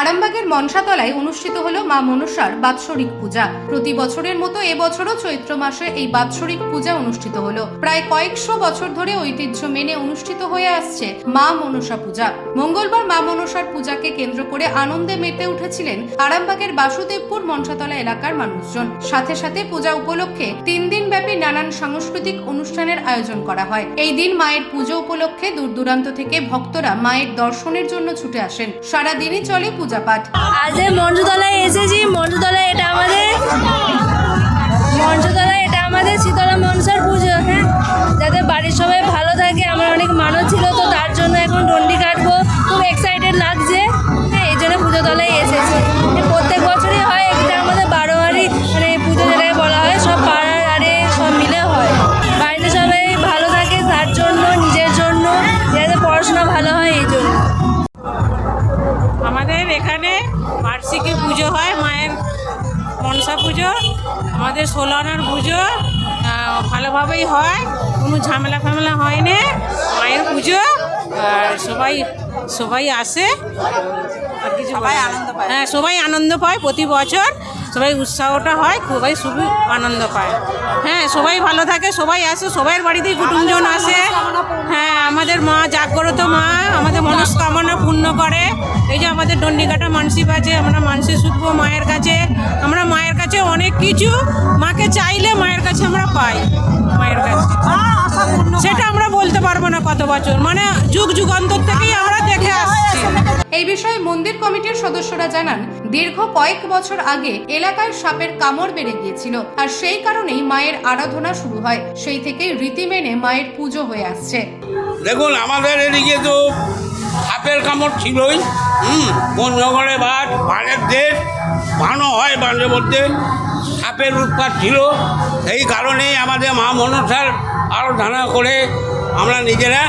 আরামবাগের মনসাতলায় অনুষ্ঠিত হলো মা মনসার বাৎসরিক পূজা। প্রতি বছরের মতো এবছরও চৈত্র মাসে এই বাৎসরিক পূজা অনুষ্ঠিত হলো। প্রায় কয়েকশো বছর ধরে ঐতিহ্য মেনে অনুষ্ঠিত হয়ে আসছে মা মনসা পূজা। মঙ্গলবার মা মনসার পূজাকে কেন্দ্র করে আনন্দে মেতে উঠেছিলেন আরামবাগের বাসুদেবপুর মনসাতলা এলাকার মানুষজন। সাথে সাথে পূজা উপলক্ষে তিন দিন ব্যাপী নানান সাংস্কৃতিক অনুষ্ঠানের আয়োজন করা হয়। এই দিন মায়ের পুজো উপলক্ষে দূর দূরান্ত থেকে ভক্তরা মায়ের দর্শনের জন্য ছুটে আসেন। সারা দিনই চলে পূজা পাঠ আজ এই মঞ্চতলায় এসেছি। মঞ্চতলায় এটা আমাদের মঞ্চতলায় বার্ষিকী পুজো হয় মায়ের মনসা পুজো আমাদের ষোলো পুজো ভালোভাবেই হয় কোনো ঝামেলা ফামেলা হয় না মায়ের পুজো আর সবাই সবাই আসে। আর কিছু সবাই আনন্দ পায়। হ্যাঁ সবাই আনন্দ পায় প্রতি বছর সবাই উৎসাহটা হয় সবাই খুবই আনন্দ পায়। হ্যাঁ সবাই ভালো থাকে সবাই আসে সবাই বাড়িতেই কুটুমজন আসে। পূর্ণ করে। এই যে আমাদের দণ্ডিকাটা মানসিক আছে আমরা মানসিক শুধবো মায়ের কাছে। আমরা মায়ের কাছে অনেক কিছু মাকে চাইলে মায়ের কাছে আমরা পাই মায়ের কাছে। সেটা আমরা বলতে পারব না কত বছর। মানে যুগ যুগান্তর থেকেই আমরা দেখে আসছি। এই বিষয়ে মন্দির কমিটির সদস্যরা জানান দীর্ঘ কয়েক বছর আগে এলাকায় সাপের কামড় বেড়ে গিয়েছিল আর সেই কারণেই মায়ের আরাধনা শুরু হয়। সেই থেকেই রীতি মেনে মায়ের পুজো হয়ে আসছে। দেখুন আমাদের এদিকে তো সাপের কামড় ছিলই। হুম পঞ্চগড়ে বাদ বানের দেশ ভানো হয় বানের মধ্যে। সাপের উৎপাত ছিল। সেই কারণেই আমাদের মা মনসার আরাধনা করে আমরা নিজেরা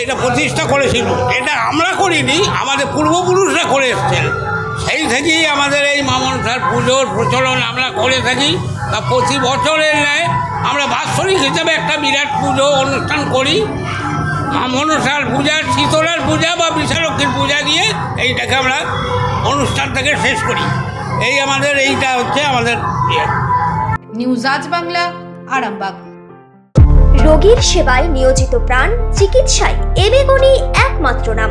এটা প্রতিষ্ঠা করেছিল। এটা আমরা করিনি, আমাদের পূর্বপুরুষরা করে এসছেন। সেই থেকেই আমাদের এই মা মনসার পুজোর প্রচলন আমরা করে থাকি। তা প্রতি বছরের ন্যায় আমরা বাৎসরিক হিসেবে একটা বিরাট পুজো অনুষ্ঠান করি। মনসার পূজা শীতলার পূজা বা বিশালক্ষীর পূজা দিয়ে এইটাকে আমরা অনুষ্ঠানটাকে শেষ করি। এই আমাদের এইটা হচ্ছে আমাদের ইয়ে। নিউজ আজ বাংলা আরামবাগ। রোগীর সেবায় নিয়োজিত প্রাণ চিকিৎসায় এবেগুনি একমাত্র নাম।